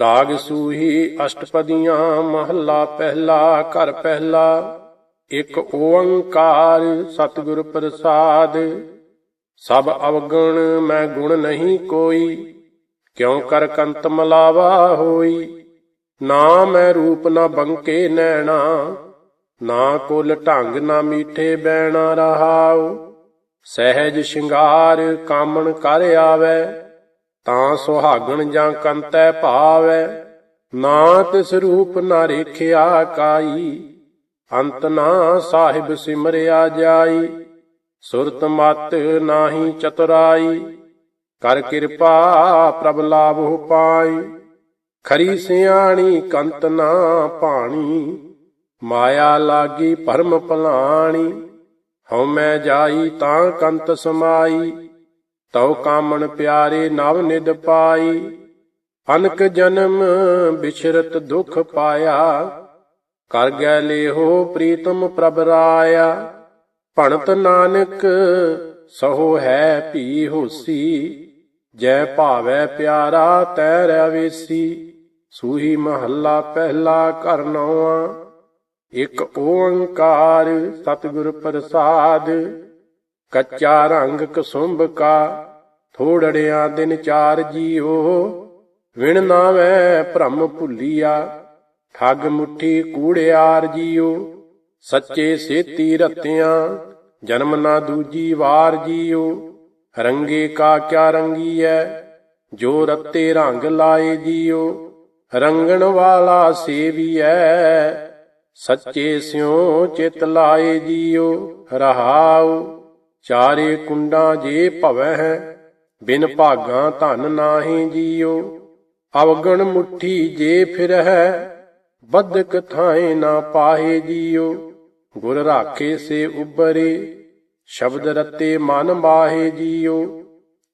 ਰਾਗ ਸੂਹੀ ਅਸ਼ਟਪਦੀਆਂ ਮਹੱਲਾ ਪਹਿਲਾ, ਘਰ ਪਹਿਲਾ। ਇੱਕ ਓੰਕਾਰ ਸਤਿਗੁਰ ਪ੍ਰਸਾਦ। ਸਭ ਅਵਗੁਣ ਮੈਂ ਗੁਣ ਨਹੀਂ ਕੋਈ, ਕਿਉ ਕਰ ਕੰਤ ਮਲਾਵਾ ਹੋਈ? ਨਾ ਮੈਂ ਰੂਪ ਨਾ ਬੰਕੇ ਨੈਣਾ, ਨਾ ਕੁਲ ਢੰਗ ਨਾ ਮੀਠੇ ਬੈਣਾ ਰਹਾਉ। ਸਹਿਜ ਸ਼ਿੰਗਾਰ ਕਾਮਣ ਕਰ ਆਵੈ ਤਾਂ ਸੁਹਾਗਣ ਜਾਂ ਕੰਤੈ ਭਾਵੈ ਨਾ ਤਿਸ ਰੂਪ ਨਾ ਰੇਖਿਆ ਕਾਈ। ਅੰਤ ਨਾ ਸਾਹਿਬ ਸਿਮਰਿਆ ਜਾਈ, ਸੁਰਤ ਮਤ ਨਾਹੀ ਚਤੁਰਾਈ। ਕਰ ਕਿਰਪਾ ਪ੍ਰਭ ਲਾਭੋ ਪਾਈ ਖਰੀ ਸਿਆਣੀ ਕੰਤ ਨਾ ਪਾਣੀ ਮਾਇਆ ਲਾਗੀ ਭਰਮ ਭਲਾਣੀ, ਹਉ ਮੈਂ ਜਾਈ ਤਾਂ ਕੰਤ ਸਮਾਈ। ਤਉ ਕਾਮਣ ਪਿਆਰੇ ਨਵ ਨਿਦ ਪਾਈ, ਅਨਕ ਜਨਮ ਬਿਛਰਤ ਦੁਖ ਪਾਇਆ। ਕਰ ਗੈ ਲੇਹੋ ਪ੍ਰੀਤਮ ਪ੍ਰਭ ਰਾਇਆ, ਭਣਤ ਨਾਨਕ ਸਹੋ ਹੈ ਭੀ ਹੋਸੀ। ਜੈ ਭਾਵੈ ਪਿਆਰਾ ਤੈ ਰਵੇਸੀ ਸੂਹੀ ਮਹੱਲਾ ਪਹਿਲਾ ਘਰ ਨੌਵਾਂ। ਇੱਕ ਓੰਕਾਰ ਸਤਿਗੁਰ ਪ੍ਰਸਾਦ ਕੱਚਾ ਰੰਗ ਕਸੁੰਭ ਕਾ, ਥੋੜੜਿਆਂ ਦਿਨ ਚਾਰ ਜੀਓ। ਵਿਣ ਨਾਵੇਂ ਭ੍ਰਮ ਭੁੱਲੀਆ, ਠੱਗ ਮੁੱਠੀ ਕੂੜਿਆਰ ਜੀਓ। ਸੱਚੇ ਸੇਤੀ ਰਤਿਆਂ, ਜਨਮ ਨਾ ਦੂਜੀ ਵਾਰ ਜੀਓ। ਰੰਗੇ ਕਾ ਕਿਆ ਰੰਗੀਐ, ਜੋ ਰਤੇ ਰੰਗ ਲਾਏ ਜੀਓ। ਰੰਗਣ ਵਾਲਾ ਸੇਵੀਐ, ਸੱਚੇ ਸਿਉ ਚਿਤ ਲਾਏ ਜੀਓ। ਰਹਾਉ ਚਾਰੇ ਕੁੰਡਾਂ ਜੇ ਭਵੈ ਹੈ ਬਿਨ ਭਾਗਾਂ ਧਨ ਨਾਹੀ ਜੀਓ। ਅਵਗਣ ਮੁਠੀ ਜੇ ਫਿਰਹਿ ਬਦਕ ਥਾਏ ਨਾ ਪਾਹੇ ਜੀਓ। ਗੁਰ ਰਾਖੇ ਸੇ ਉਬਰੇ ਸ਼ਬਦ ਰਤੇ ਮਨ ਮਾਹੇ ਜੀਓ।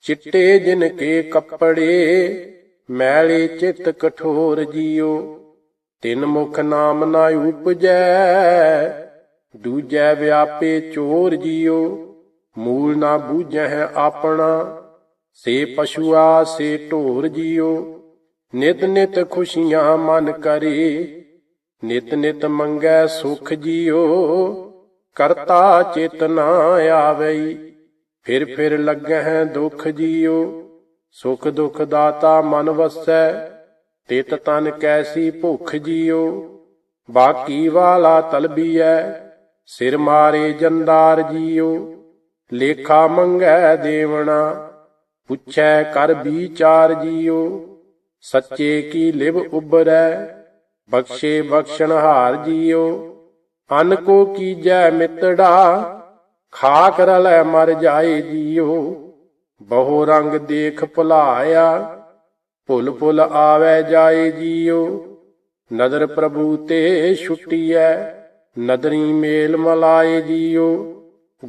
ਚਿੱਟੇ ਜਿਨ ਕੇ ਕੱਪੜੇ, ਮੈਲੇ ਚਿੱਤ ਕਠੋਰ ਜੀਓ। ਤਿੰਨ ਮੁਖ ਨਾਮ ਨਾ ਉਪਜੈ, ਦੂਜੈ ਵਿਆਪੇ ਚੋਰ ਜੀਓ। ਮੂਲ ਨਾ ਬੂਝੈ ਆਪਣਾ, ਸੇ ਪਸ਼ੂਆ ਸੇ ਢੋਰ ਜੀਓ। ਨਿਤ ਨਿਤ ਖੁਸ਼ੀਆਂ ਮਨ ਕਰੇ, ਨਿਤ ਨਿਤ ਮੰਗੈ ਸੁਖ ਜੀਓ। ਕਰਤਾ ਚੇਤਨਾ ਆਵਈ, ਫਿਰ ਫਿਰ ਲੱਗਹਿ ਦੁਖ ਜੀਓ। ਸੁਖ ਦੁਖ ਦਾਤਾ ਮਨ ਵਸੈ, ਤਿਤ ਤਨ ਕੈਸੀ ਭੁਖ ਜੀਓ। ਬਾਕੀ ਵਾਲਾ ਤਲਬੀਐ, ਸਿਰ ਮਾਰੇ ਜੰਦਾਰ ਜੀਓ। ਲੇਖਾ ਮੰਗੈ ਦੇਵਣਾ, ਪੁੱਛੈ ਕਰ ਵਿਚਾਰ ਜੀਓ, ਸੱਚੇ ਕੀ ਲਿਵ ਉਬਰੈ ਬਖਸ਼ੇ ਬਖਸ਼ਣ ਹਾਰ ਜੀਓ। ਅਨ ਕੋ ਕੀਜੈ ਮਿੱਤੜਾ, ਖਾਕ ਰਲੈ ਮਰ ਜਾਏ ਜੀਓ। ਬਹੁ ਰੰਗ ਦੇਖ ਭੁਲਾਇਆ, ਭੁੱਲ ਭੁੱਲ ਆਵੈ ਜਾਏ ਜੀਓ। ਨਦਰ ਪ੍ਰਭੂ ਤੇ ਛੁੱਟੀਐ, ਨਦਰੀ ਮੇਲ ਮਲਾਏ ਜੀਓ।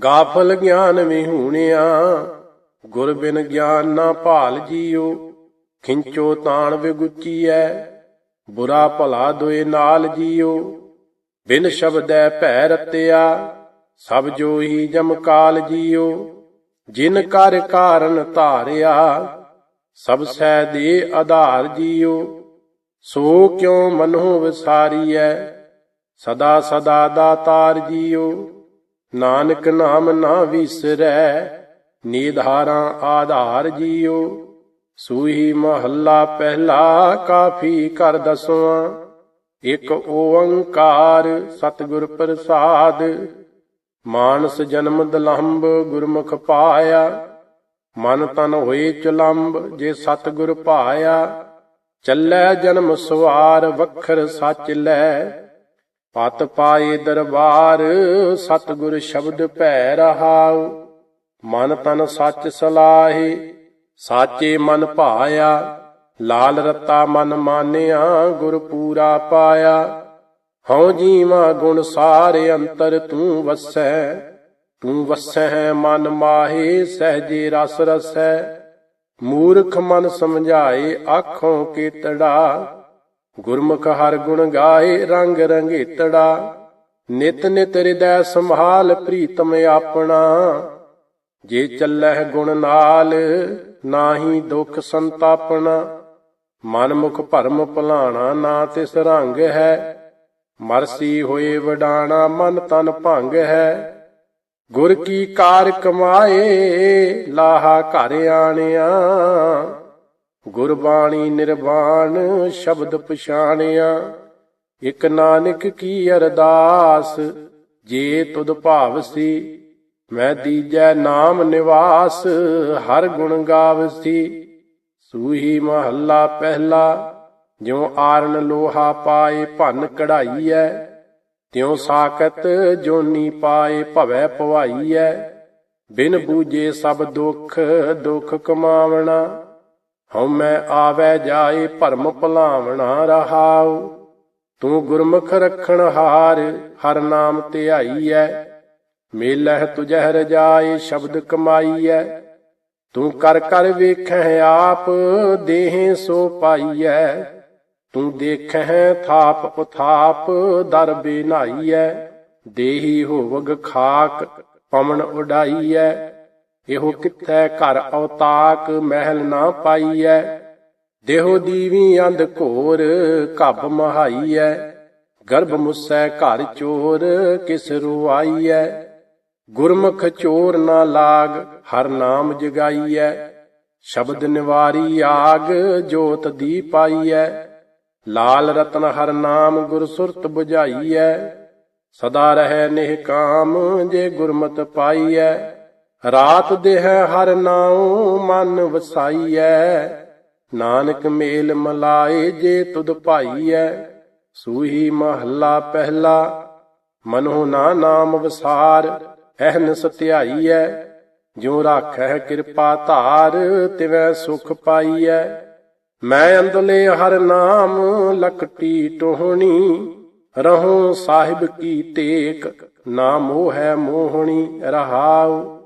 ਗਾਫਲ ਗਿਆਨ ਵਿਹੂਣਿਆ, ਗੁਰ ਬਿਨ ਗਿਆਨ ਨਾ ਭਾਲ ਜੀਓ, ਖਿੰਚੋ ਤਾਣ ਵਿਗੁਚੀਐ, ਬੁਰਾ ਭਲਾ ਦੁਏ ਨਾਲ ਜੀਓ। ਬਿਨ ਸ਼ਬਦੈ ਭੈ ਰਤਿਆ, ਸਭ ਜੋ ਹੀ ਜਮਕਾਲ ਜੀਓ। ਜਿਨ ਕਰ ਕਾਰਨ ਧਾਰਿਆ, ਸਭ ਸੈ ਦੇ ਆਧਾਰ ਜੀਓ। ਸੋ ਕਿਉ ਮਨੋ ਵਿਸਾਰੀਐ, ਸਦਾ ਸਦਾ ਦਾਤਾਰ ਜੀਓ। ਨਾਨਕ ਨਾਮ ਨਾ ਵਿਸਰੈ, ਨੀਧਾਰਾਂ ਆਧਾਰ ਜੀਓ। ਸੂਹੀ ਮਹੱਲਾ ਪਹਿਲਾ ਕਾਫੀ ਕਰ ਦਸਵਾਂ। ਇਕ ਓੰਕਾਰ ਸਤਿਗੁਰ ਪ੍ਰਸਾਦ। ਮਾਨਸ ਜਨਮ ਦਲੰਬ ਗੁਰਮੁਖ ਪਾਇਆ। ਮਨ ਤਨ ਹੋਏ ਚੁਲੰਬ ਜੇ ਸਤਿਗੁਰ ਪਾਇਆ। ਚੱਲੈ ਜਨਮ ਸਵਾਰ ਵਖਰ ਸੱਚ ਲੈ। ਪਤ ਪਾਏ ਦਰਬਾਰ, ਸਤਿਗੁਰ ਸ਼ਬਦ ਭੈ ਰਹਾਉ। ਮਨ ਤਨ ਸੱਚ ਸਲਾਹੇ, ਸਾਚੇ ਮਨ ਭਾਇਆ। ਲਾਲ ਰਤਾ ਮਨ ਮਾਨਿਆ, ਗੁਰ ਪੂਰਾ ਪਾਇਆ। ਹਉ ਜੀਵਾ ਗੁਣ ਸਾਰੇ ਅੰਤਰ ਤੂੰ ਵਸੈ। ਤੂੰ ਵਸੈ ਮਨ ਮਾਹੇ, ਸਹਜੇ ਰਸ ਰਸੈ। ਮੂਰਖ ਮਨ ਸਮਝਾਏ, ਆਖੋਂ ਕੀਤੜਾ ਗੁਰਮੁਖ ਹਰ ਗੁਣ ਗਾਏ ਰੰਗ ਰੰਗੇਤੜਾ। ਨਿਤ ਨਿਤ ਹਿਰਦੈ ਸੰਭਾਲ ਪ੍ਰੀਤਮ ਆਪਣਾ। ਜੇ ਚੱਲਹਿ ਗੁਣ ਨਾਲ ਨਾਹੀ ਦੁਖ ਸੰਤਾਪਣਾ। ਮਨ ਮੁਖ ਭਰਮ ਭੁਲਾਣਾ ਨਾ ਤਿਸ ਰੰਗ ਹੈ। ਮਰਸੀ ਹੋਏ ਵਡਾਣਾ ਮਨ ਤਨ ਭੰਗ ਹੈ। ਗੁਰ ਕੀ ਕਾਰ ਕਮਾਏ ਲਾਹਾ ਘਰ ਆਣਿਆ। ਗੁਰਬਾਣੀ ਨਿਰਵਾਣ ਸ਼ਬਦ ਪਛਾਣਿਆ। ਇਕ ਨਾਨਕ ਕੀ ਅਰਦਾਸ, ਜੇ ਤੁਧ ਭਾਵਸੀ, ਮੈਂ ਦੀਜੈ ਨਾਮ ਨਿਵਾਸ, ਹਰ ਗੁਣ ਗਾਵਸੀ। ਸੂਹੀ ਮਹੱਲਾ ਪਹਿਲਾ, ਜਿਉ ਆਰਨ ਲੋਹਾ ਪਾਏ ਭੰਨ ਕਢਾਈਐ, ਤਿਉ ਸਾਕਤ ਜੋਨੀ ਪਾਏ ਭਵੈ ਭਵਾਈਐ। ਬਿਨ ਬੂਝੇ ਸਭ ਦੁਖ, ਦੁੱਖ ਕਮਾਵਣਾ। ਹਉ ਮੈਂ ਆਵੈ ਜਾਏ ਭਰਮ ਭੁਲਾਵਣਾ ਰਹਾਉ, ਤੂੰ ਗੁਰਮੁਖ ਰਖਣ ਹਾਰ, ਹਰ ਨਾਮ ਧਿਆਈਐ। ਮੇਲਹਿ ਤੁਝਹਿ ਰਜਾਏ ਸ਼ਬਦ ਕਮਾਈਐ, ਤੂੰ ਕਰ ਕਰ ਵੇਖੈ ਆਪ, ਦੇਹ ਸੋ ਪਾਈਐ। ਤੂੰ ਦੇਖੈ ਥਾਪ ਉਥਾਪ, ਦਰ ਬਿਨਾਈਐ, ਦੇਹੀ ਹੋਵਗ ਖਾਕ, ਪਵਨ ਉਡਾਈਐ। ਇਹੋ ਕਿੱਥੈ ਘਰ ਅਵਤਾਕ ਮਹਿਲ ਨਾ ਪਾਈਐ? ਦੇਹੋ ਦੀਵੀ ਅੰਧ ਘੋਰ ਘੱਬ ਮਹਾਈਐ। ਗਰਭ ਮੁਸੈ ਘਰ ਚੋਰ ਕਿਸ ਰੁਆਈਐ? ਗੁਰਮੁਖ ਚੋਰ ਨਾ ਲਾਗ ਹਰ ਨਾਮ ਜਗਾਈਐ। ਸ਼ਬਦ ਨਿਵਾਰੀ ਆਗ ਜੋਤ ਦੀ ਪਾਈਐ। ਲਾਲ ਰਤਨ ਹਰ ਨਾਮ ਗੁਰ ਸੁਰਤ 부ਝਾਈਐ ਸਦਾ ਰਹਿ ਨਿਹਕਾਮ ਜੇ ਗੁਰਮਤ ਪਾਈਐ। ਰਾਤ ਦੇਹ ਹਰ ਨਾਉ ਮਨ ਵਸਾਈਐ। ਨਾਨਕ ਮੇਲ ਮਲਾਏ ਜੇ ਤੁਧ ਭਾਈਐ। ਸੂਹੀ ਮਹੱਲਾ ਪਹਿਲਾ, ਮਨੋ ਨਾ ਨਾਮ ਵਸਾਰ, ਅਹਨ ਸਤਿਆਈਐ। ਜਿਉ ਰਾਖੈ ਕਿਰਪਾ ਧਾਰ, ਤਿਵੈ ਸੁਖ ਪਾਈਐ। ਮੈਂ ਅੰਦਲੇ ਹਰ ਨਾਮ ਲਕਟੀ ਟੋਹਣੀ, ਰਹੋ ਸਾਹਿਬ ਕੀ ਟੇਕ ਨਾ ਮੋਹ ਹੈ ਮੋਹਣੀ ਰਹਾਉ।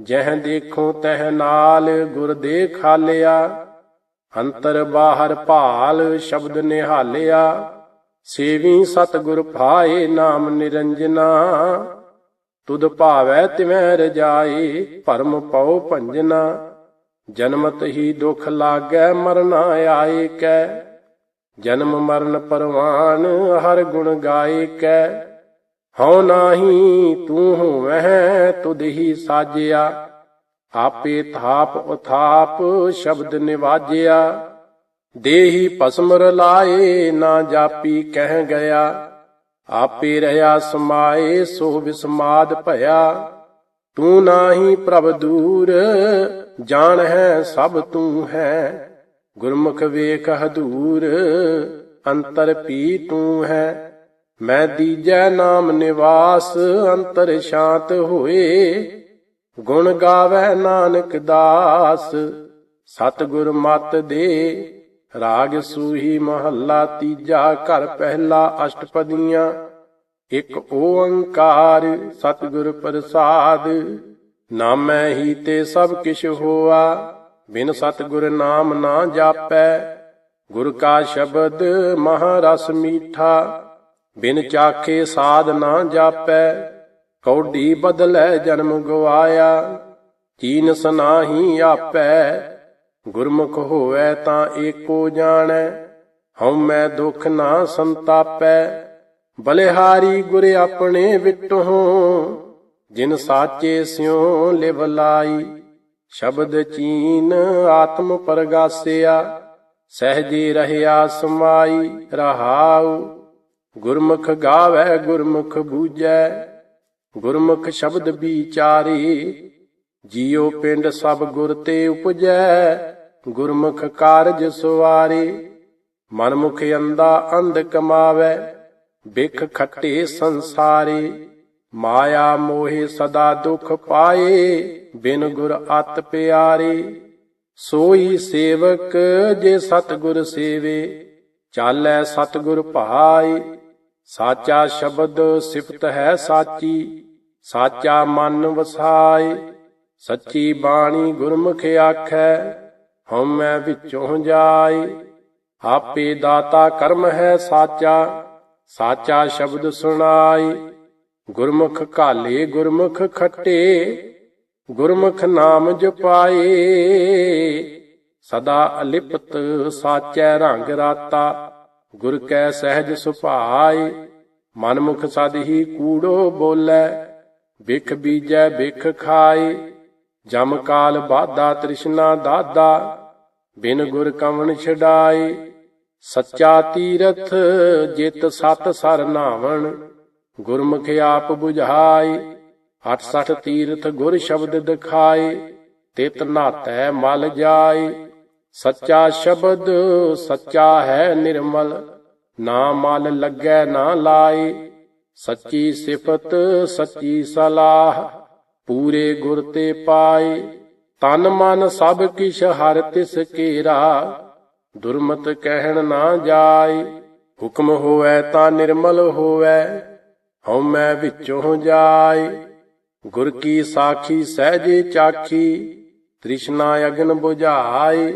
ਜਹ ਦੇਖੋ ਤਹ ਨਾਲ ਗੁਰ ਦੇ ਖਾਲਿਆ, ਅੰਤਰ ਬਾਹਰ ਭਾਲ ਸ਼ਬਦ ਨਿਹਾਲਿਆ, ਸੇਵੀ ਸਤਿਗੁਰ ਭਾਏ ਨਾਮ ਨਿਰੰਜਨਾ, ਤੁਧ ਭਾਵੈ ਤਿਵੈ ਰਜਾਏ ਭਰਮ ਪਉ ਭੰਜਨਾ, ਜਨਮਤ ਹੀ ਦੁਖ ਲਾਗੈ ਮਰਨਾ ਆਏ ਕੈ, ਜਨਮ ਮਰਨ ਪਰਵਾਨ ਹਰ ਗੁਣ ਗਾਏ ਕੈ। ਹਉ ਨਾਹੀ, ਤੂੰ ਹੋਵਹਿ ਤੁਧ ਹੀ ਸਾਜਿਆ। ਆਪੇ ਥਾਪ ਉਥਾਪ ਸ਼ਬਦ ਨਿਵਾਜਿਆ। ਦੇਹੀ ਭਸਮ ਲਾਏ, ਨਾ ਜਾਪੀ ਕਹਿ ਗਿਆ। ਆਪੇ ਰਹਾ ਸਮਾਏ, ਸੋ ਵਿਸਮਾਦ ਭਇਆ। ਤੂੰ ਨਾਹੀ ਪ੍ਰਭ ਦੂਰ, ਜਾਣ ਹੈ ਸਭ ਤੂੰ ਹੈ। ਗੁਰਮੁਖ ਵੇਖ ਹਦੂਰ, ਅੰਤਰ ਪੀ ਤੂੰ ਹੈ। ਮੈਂ ਦੀਜੈ ਨਾਮ ਨਿਵਾਸ, ਅੰਤਰ ਸ਼ਾਂਤ ਹੋਏ। ਗੁਣ ਗਾਵੇ ਨਾਨਕ ਦਾਸ, ਸਤਿਗੁਰ ਮਤ ਦੇ। ਰਾਗ ਸੂਹੀ ਮਹੱਲਾ ਤੀਜਾ, ਘਰ ਪਹਿਲਾ ਅਸ਼ਟਪਦੀਆਂ। ਇਕ ਓੰਕਾਰ, ਸਤਿਗੁਰ ਪ੍ਰਸਾਦ। ਨਾਮੈ ਹੀ ਤੇ ਸਭ ਕਿਛ ਹੋਆ, ਬਿਨ ਸਤਿਗੁਰ ਨਾਮ ਨਾ ਜਾਪੈ। ਗੁਰ ਕਾ ਸ਼ਬਦ ਮਹਾਰਸ ਮੀਠਾ ਬਿਨ ਚਾਖੇ ਸਾਧ ਨਾ ਜਾਪੈ, ਕੌਡੀ ਬਦਲੈ ਜਨਮ ਗਵਾਇਆ, ਚੀਨ ਸਨਾਹੀ ਆਪੈ, ਗੁਰਮੁਖ ਹੋਵੇ ਤਾਂ ਏਕੋ ਜਾਣੈ, ਹਉ ਮੈਂ ਦੁਖ ਨਾ ਸੰਤਾਪੈ, ਬਲਿਹਾਰੀ ਗੁਰ ਆਪਣੇ ਵਿਟਹੁ ਜਿਨ ਸਾਚੇ ਸਿਉ ਲਿਵ ਲਾਈ, ਸ਼ਬਦ ਚੀਨ ਆਤਮ ਪਰਗਾਸਿਆ, ਸਹਿਜੇ ਰਹਿਆ ਸਮਾਈ, ਰਹਾਉ ਗੁਰਮੁਖ ਗਾਵੇ, ਗੁਰਮੁਖ ਬੂਝੈ। ਗੁਰਮੁਖ ਸ਼ਬਦ ਵਿਚਾਰੇ, ਜੀਉ ਪਿੰਡ ਸਭ ਗੁਰ ਤੇ ਉਪਜੈ। ਗੁਰਮੁਖ ਕਾਰਜ ਸੁਵਾਰੇ, ਮਨਮੁਖ ਅੰਦਾ ਅੰਧ ਕਮਾਵੇ। ਬਿਖ ਖੱਟੇ ਸੰਸਾਰੇ, ਮਾਇਆ ਮੋਹਿ ਸਦਾ ਦੁਖ ਪਾਏ। ਬਿਨ ਗੁਰ ਅਤ ਪਿਆਰੇ, ਸੋਈ ਸੇਵਕ ਜੇ ਸਤਗੁਰ ਸੇਵੇ। ਚਾਲੈ ਸਤਗੁਰ ਭਾਈ ਸਾਚਾ ਸ਼ਬਦ ਸਿਫਤ ਹੈ ਸਾਚੀ, ਸਾਚਾ ਮਨ ਵਸਾਏ, ਸੱਚੀ ਬਾਣੀ ਗੁਰਮੁਖ ਆਖੈ ਹਉਮੈ ਵਿੱਚੋਂ ਜਾਏ। ਆਪੇ ਦਾਤਾ ਕਰਮ ਹੈ ਸਾਚਾ ਸਾਚਾ ਸ਼ਬਦ ਸੁਣਾਈ ਗੁਰਮੁਖ ਕਾਲੇ ਗੁਰਮੁਖ ਖੱਟੇ, ਗੁਰਮੁਖ ਨਾਮ ਜਪਾਏ। ਸਦਾ ਅਲਿਪਤ ਸਾਚੈ ਰੰਗ ਰਾਤਾ ਗੁਰ ਕੈ ਸਹਿਜ ਸੁਭਾਏ, ਮਨਮੁਖ ਸਦ ਹੀ ਕੂੜੋ ਬੋਲੇ ਬਿਖ ਬੀਜੈ ਬਿਖ ਖਾਏ, ਜਮ ਕਾਲ ਬਾਦਾ ਤ੍ਰਿਸ਼ਨਾ ਦਾਦਾ, ਬਿਨ ਗੁਰ ਕਵਣ ਛਡਾਏ, ਸੱਚਾ ਤੀਰਥ ਜਿਤ ਸਤ ਸਰ ਨਾਵਣ, ਗੁਰਮੁਖ ਆਪ 부ਝਾਈ 68 ਤੀਰਥ ਗੁਰ ਸ਼ਬਦ ਦਿਖਾਏ, ਤਿਤ ਨਾਤੈ ਮਲ ਜਾਏ ਸੱਚਾ ਸ਼ਬਦ ਸੱਚਾ ਹੈ ਨਿਰਮਲ, ਨਾ ਮਲ ਲੱਗੈ ਨਾ ਲਾਏ। ਸੱਚੀ ਸਿਫਤ, ਸੱਚੀ ਸਲਾਹ, ਪੂਰੇ ਗੁਰ ਤੇ ਪਾਏ। ਤਨ ਮਨ ਸਭ ਕਿਛ ਹਰ ਤਿਸ ਕੇਰਾ, ਦੁਰਮਤ ਕਹਿਣ ਨਾ ਜਾਏ। ਹੁਕਮ ਹੋਵੇ ਤਾਂ ਨਿਰਮਲ ਹੋਵੇ ਹਉ ਮੈਂ ਵਿੱਚੋਂ ਜਾਏ। ਗੁਰ ਕੀ ਸਾਖੀ ਸਹਿਜੇ ਚਾਖੀ, ਤ੍ਰਿਸ਼ਨਾ ਅਗਨ ਬੁਝਾਏ।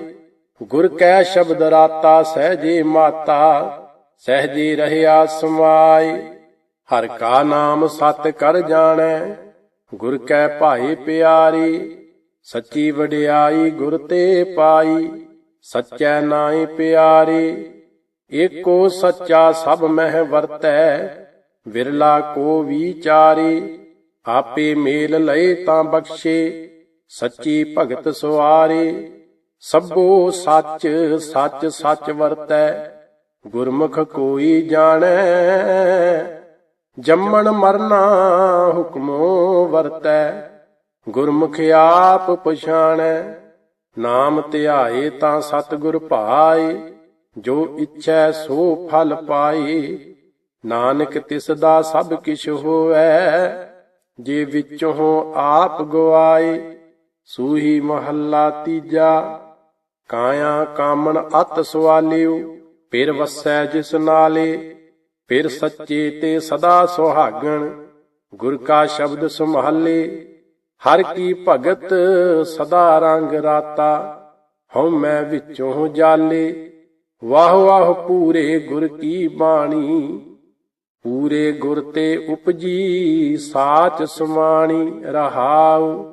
ਗੁਰ ਕੈ ਸ਼ਬਦ ਰਾਤਾ ਸਹਿਜੇ ਮਾਤਾ, ਸਹਿਜੇ ਰਹਿਆ ਸਮਾਏ ਹਰ ਕਾ ਨਾਮ ਸਤ ਕਰ ਜਾਣੈ, ਗੁਰ ਕੈ ਭਾਏ ਪਿਆਰੀ। ਸੱਚੀ ਵਡਿਆਈ ਗੁਰ ਤੇ ਪਾਈ, ਸੱਚੈ ਨਾਈ ਪਿਆਰੀ। ਏਕੋ ਸੱਚਾ ਸਭ ਮਹਿ ਵਰਤੈ, ਵਿਰਲਾ ਕੋ ਵਿਚਾਰੀ। ਆਪੇ ਮੇਲ ਲਏ ਤਾਂ ਬਖਸ਼ੇ, ਸੱਚੀ ਭਗਤ ਸੁਆਰੇ। ਸਭੋ ਸੱਚ ਸੱਚ ਸੱਚ ਵਰਤੈ, ਗੁਰਮੁਖ ਕੋਈ ਜਾਣੈ। ਜੰਮਣ ਮਰਨਾ ਹੁਕਮੋ ਵਰਤੈ, ਗੁਰਮੁਖ ਆਪ ਪਛਾਣੈ। ਨਾਮ ਧਿਆਏ ਤਾਂ ਸਤਿਗੁਰ ਭਾਏ, ਜੋ ਇੱਛੈ ਸੋ ਫਲ ਪਾਏ। ਨਾਨਕ ਤਿਸ ਦਾ ਸਭ ਕਿਛ ਹੋਐ, ਜੇ ਵਿੱਚੋਂ ਆਪ ਗਵਾਏ, ਸੂਹੀ ਮਹੱਲਾ ਤੀਜਾ। ਕਾਇਆ ਕਾਮਣ ਅਤ ਸਵਾਲਿਓ ਫਿਰ ਵਸੈ ਜਿਸ ਨਾਲੇ, ਫਿਰ ਸੱਚੇ ਤੇ ਸਦਾ ਸੁਹਾਗਣ। ਗੁਰ ਕਾ ਸ਼ਬਦ ਸੰਭਾਲੇ ਹਰ ਕੀ ਭਗਤ ਸਦਾ ਰੰਗ ਰਾਤਾ। ਹਉ ਮੈਂ ਵਿੱਚੋਂ ਜਾਲੇ, ਵਾਹ ਵਾਹ ਪੂਰੇ ਗੁਰ ਕੀ ਬਾਣੀ। ਪੂਰੇ ਗੁਰ ਤੇ ਉਪਜੀ ਸਾਚ ਸਮਾਣੀ ਰਹਾਉ।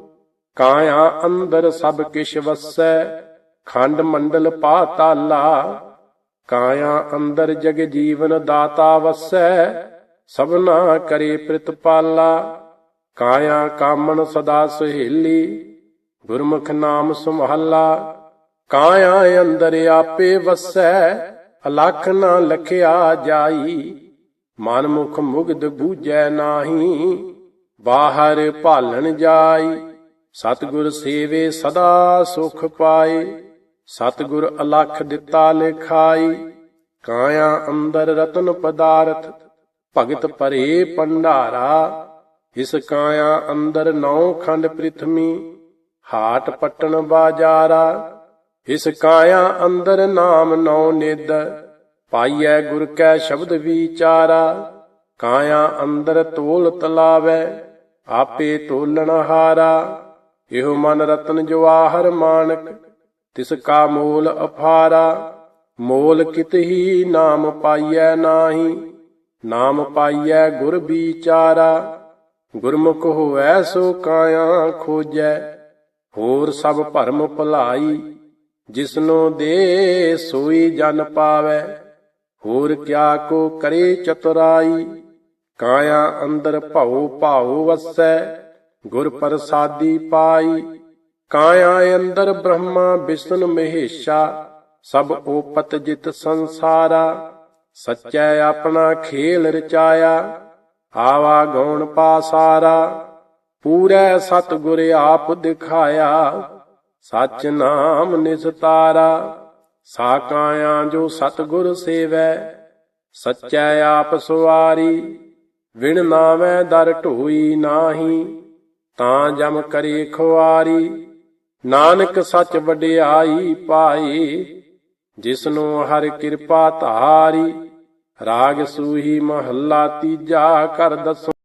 ਕਾਇਆ ਅੰਦਰ ਸਭ ਕਿਛ ਵਸੈ ਖੰਡ ਮੰਡਲ ਪਾਤਾਲਾ ਕਾਇਆ ਅੰਦਰ ਜਗ ਜੀਵਨ ਦਾਤਾ ਵਸੈ, ਸਭਨਾ ਕਰੇ ਪ੍ਰਿਤਪਾਲਾ ਕਾਇਆ ਕਾਮਣ ਸਦਾ ਸੁਹੇਲੀ, ਗੁਰਮੁਖ ਨਾਮ ਸੁਮਹੱਲਾ ਕਾਇਆ ਅੰਦਰ ਆਪੇ ਵਸੈ, ਅਲਖ ਨਾ ਲਖਿਆ ਜਾਈ। ਮਨ ਮੁਖ ਮੁਗਧ ਬੂਝੈ ਨਾਹੀ, ਬਾਹਰ ਭਾਲਣ ਜਾਈ। ਸਤਿਗੁਰ ਸੇਵੇ ਸਦਾ ਸੁਖ ਪਾਏ। ਸਤਿਗੁਰ ਅਲਖ ਦਿੱਤਾ ਲਿਖਾਈ, ਕਾਇਆ ਅੰਦਰ ਰਤਨ ਪਦਾਰਥ, ਭਗਤ ਭਰੇ ਭੰਡਾਰਾ। ਇਸ ਕਾਇਆ ਅੰਦਰ ਨੌ ਖੰਡ ਪ੍ਰਿਥਮੀ, ਹਾਟ ਪਟਣ ਬਾਜਾਰਾ। ਇਸ ਕਾਇਆ ਅੰਦਰ ਨਾਮ ਨੌ ਨਿਦ, ਪਾਈਐ ਗੁਰ ਕੈ ਸ਼ਬਦ ਵਿਚਾਰਾ। ਕਾਇਆ ਅੰਦਰ ਤੋਲ ਤਲਾਵੈ, ਆਪੇ ਤੋਲਣ ਹਾਰਾ। ਇਹੋ ਮਨ ਰਤਨ ਜਵਾਹਰ ਮਾਨਕ ਤਿਸ ਕਾ ਮੋਲ ਅਫਾਰਾ ਮੋਲ ਕਿਤ ਨਾਮ ਪਾਈਐ ਨਾਹੀ, ਨਾਮ ਪਾਈਐ ਗੁਰ ਵਿਚਾਰਾ ਗੁਰਮੁਖ ਹੋਐ ਸੋ ਕਾਇਆ ਖੋਜੈ, ਹੋਰ ਸਭ ਭਰਮ ਭੁਲਾਈ, ਜਿਸਨੂੰ ਦੇ ਸੋਈ ਜਨ ਪਾਵੈ, ਹੋਰ ਕਿਆ ਕੋ ਕਰੇ ਚਤੁਰਾਈ ਕਾਇਆ ਅੰਦਰ ਭਉ ਭਾਉ ਵਸੈ, ਗੁਰ ਪ੍ਰਸਾਦੀ ਪਾਈ ਕਾਇਆ ਅੰਦਰ ਬ੍ਰਹਮਾ ਵਿਸ਼ਨ ਮਹੇਸ਼ਾ, ਸਭ ਓਪਤ ਜਿਤ ਸੰਸਾਰਾ। ਸੱਚੈ ਆਪਣਾ ਖੇਲ ਰਚਾਇਆ, ਆਵਾ ਗਉਣ ਪਾਸਾਰਾ। ਪੂਰੈ ਸਤਿਗੁਰ ਆਪ ਦਿਖਾਇਆ, ਸਚ ਨਾਮ ਨਿਸਤਾਰਾ ਸਾ ਕਾਇਆ ਜੋ ਸਤਿਗੁਰ ਸੇਵੈ, ਸੱਚੈ ਆਪ ਸੁਵਾਰੀ ਵਿਣ ਨਾਵੇਂ ਦਰ ਢੋਈ ਨਾਹੀ, ਤਾਂ ਜਮ ਕਰੇ ਖੁਆਰੀ। ਨਾਨਕ ਸੱਚ ਵਡਿਆਈ ਪਾਈ ਜਿਸਨੂੰ ਹਰ ਕਿਰਪਾ ਧਾਰੀ ਰਾਗ ਸੂਹੀ ਮਹੱਲਾ ਤੀਜਾ ਕਰ ਦਸੋ।